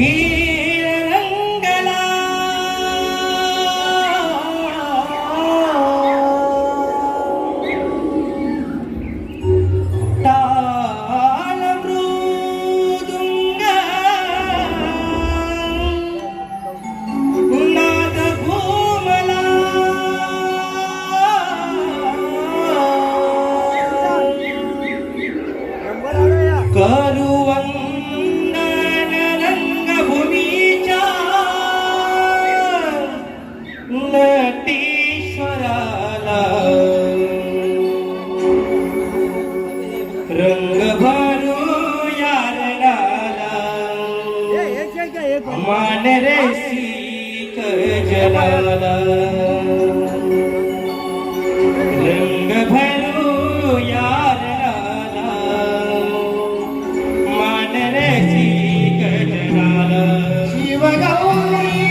He ભરું યાર લાલા માન રે સીક જલાલા રંગ ભરું યાર લાલા માન રે સીક જલાલા શિવ ગૌરી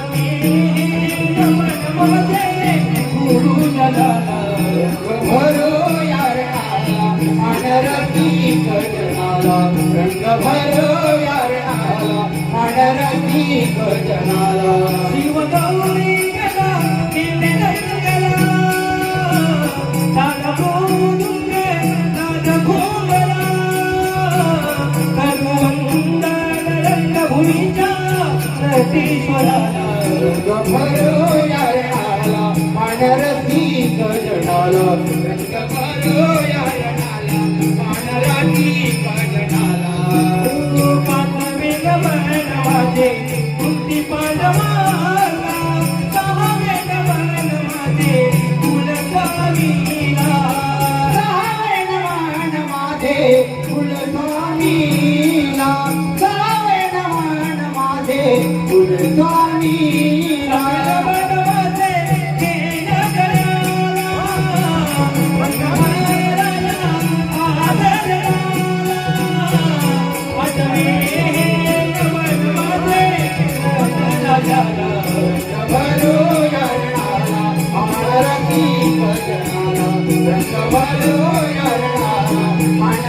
जनाला रंग भरो यार आला अडरती गजनाला शिव गौरी कला दिव्य गला दादा बोलुंगे दादा भोगला कर्मवंदा रंग भूमिका सतीश्वराला रंग भरो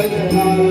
Thank you.